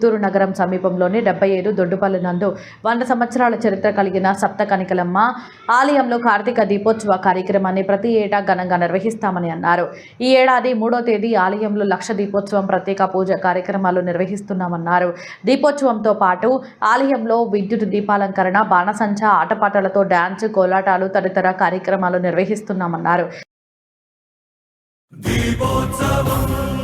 చిత్తూరు నగరం సమీపంలోని డెబ్బై ఏడు దొడ్డుపల్లి నందు వంద సంవత్సరాల చరిత్ర కలిగిన సప్త కనికలమ్మ ఆలయంలో కార్తీక దీపోత్సవ కార్యక్రమాన్ని ప్రతి ఏటా ఘనంగా నిర్వహిస్తామని అన్నారు. ఈ ఏడాది మూడో తేదీ ఆలయంలో లక్ష దీపోత్సవం ప్రత్యేక పూజ కార్యక్రమాలు నిర్వహిస్తున్నామన్నారు. దీపోత్సవంతో పాటు ఆలయంలో విద్యుత్ దీపాలంకరణ బాణసంచ ఆటపాటలతో డ్యాన్స్ కోలాటాలు తదితర కార్యక్రమాలు నిర్వహిస్తున్నామన్నారు. దీపోత్సవం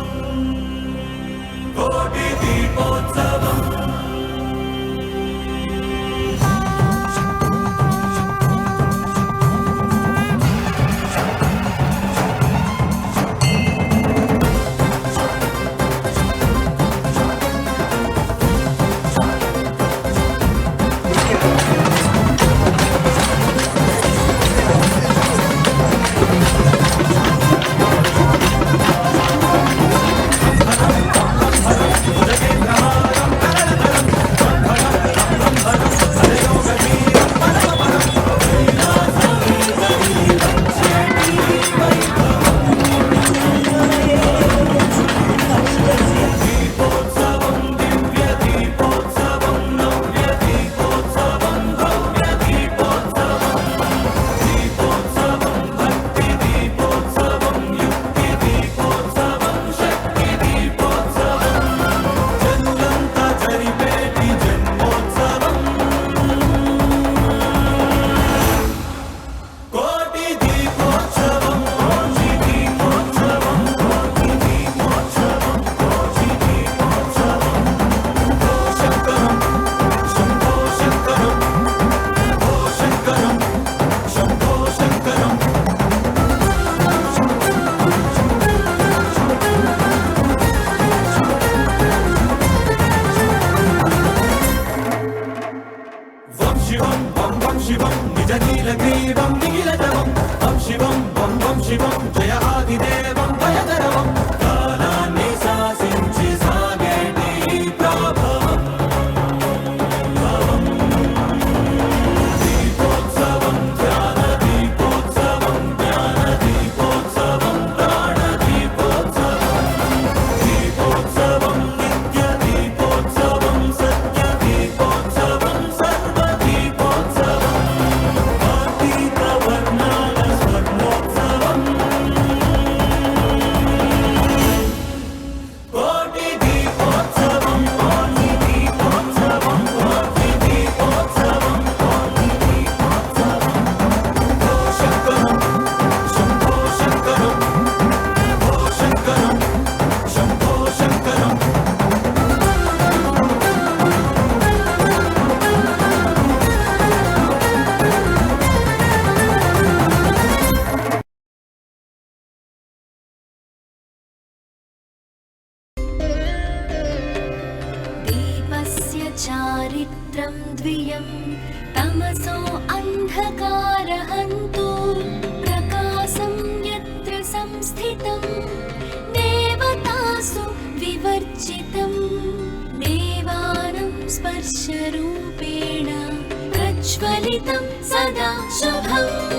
चारित्रं द्वियं तमसो अन्धकारहन्तु। प्रकाशं यत्र संस्थितं देवतासु विवर्जितं। देवानं स्पर्शरूपेण प्रज्वलितं सदा शुभम्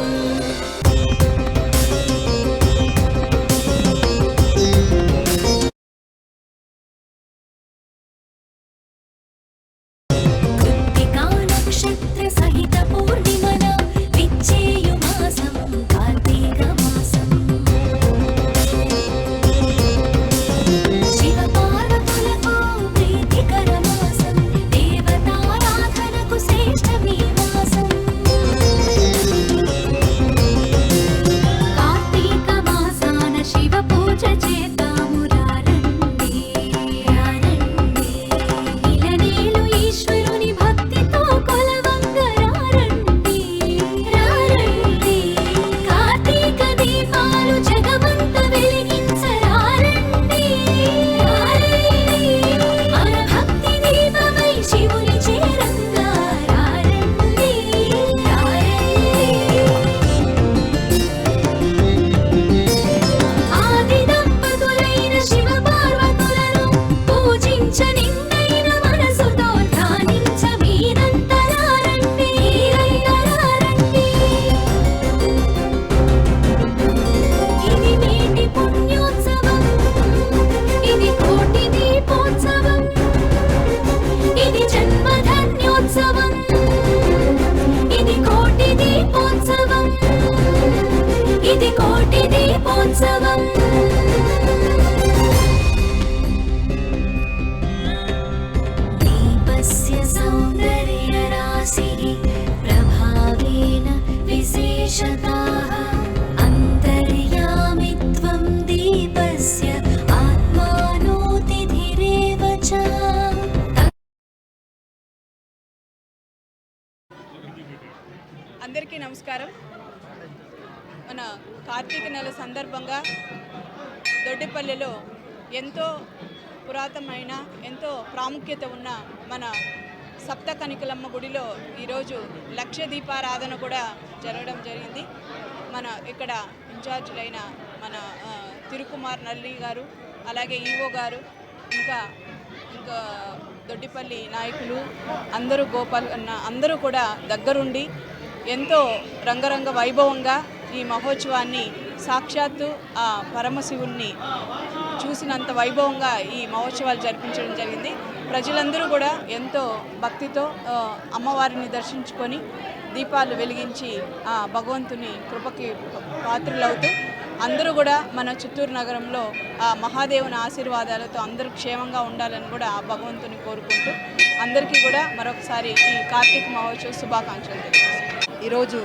శైశవం దీపస్య సౌందర్యరాశిः ప్రభావేన విశేషతాः. అంతర్యామి త్వం దీపస్య ఆత్మానోతిధిరేవ చ. అందరికీ నమస్కారం. మన కార్తీక నెల సందర్భంగా దొడ్డిపల్లెలో ఎంతో పురాతనమైన ఎంతో ప్రాముఖ్యత ఉన్న మన సప్త కనికలమ్మ గుడిలో ఈరోజు లక్ష దీపారాధన కూడా జరగడం జరిగింది. మన ఇక్కడ ఇన్ఛార్జీలైన మన తిరుకుమార్ నల్లి గారు అలాగే ఈవో గారు ఇంకా ఇంకా దొడ్డిపల్లి నాయకులు అందరూ గోపాల్ అన్న అందరూ కూడా దగ్గరుండి ఎంతో రంగరంగ వైభవంగా ఈ మహోత్సవాన్ని సాక్షాత్తు ఆ పరమశివుణ్ణి చూసినంత వైభవంగా ఈ మహోత్సవాలు జరిపించడం జరిగింది. ప్రజలందరూ కూడా ఎంతో భక్తితో అమ్మవారిని దర్శించుకొని దీపాలు వెలిగించి ఆ భగవంతుని కృపకి పాత్రులవుతూ అందరూ కూడా మన చిత్తూరు నగరంలో ఆ మహాదేవుని ఆశీర్వాదాలతో అందరూ క్షేమంగా ఉండాలని కూడా ఆ భగవంతుని కోరుకుంటూ అందరికీ కూడా మరొకసారి ఈ కార్తీక మహోత్సవ శుభాకాంక్షలు తెలియజేస్తున్నాను. ఈరోజు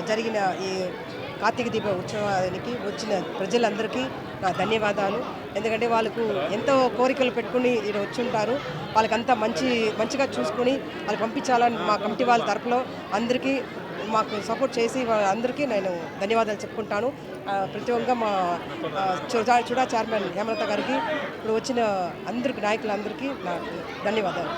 జరిగిన ఈ కార్తీక దీప ఉత్సవానికి వచ్చిన ప్రజలందరికీ నా ధన్యవాదాలు. ఎందుకంటే వాళ్ళకు ఎంతో కోరికలు పెట్టుకుని ఇక్కడ వచ్చి ఉంటారు వాళ్ళకంతా మంచి మంచిగా చూసుకుని వాళ్ళు పంపించాలని మా కమిటీ వాళ్ళ తరఫులో అందరికీ మాకు సపోర్ట్ చేసి వాళ్ళందరికీ నేను ధన్యవాదాలు చెప్పుకుంటాను. ప్రతి ప్రత్యేకంగా మా ఆ, చుడా చుడా చైర్మన్ హేమలత గారికి ఇప్పుడు వచ్చిన అందరికి నాయకులందరికీ నాకు ధన్యవాదాలు.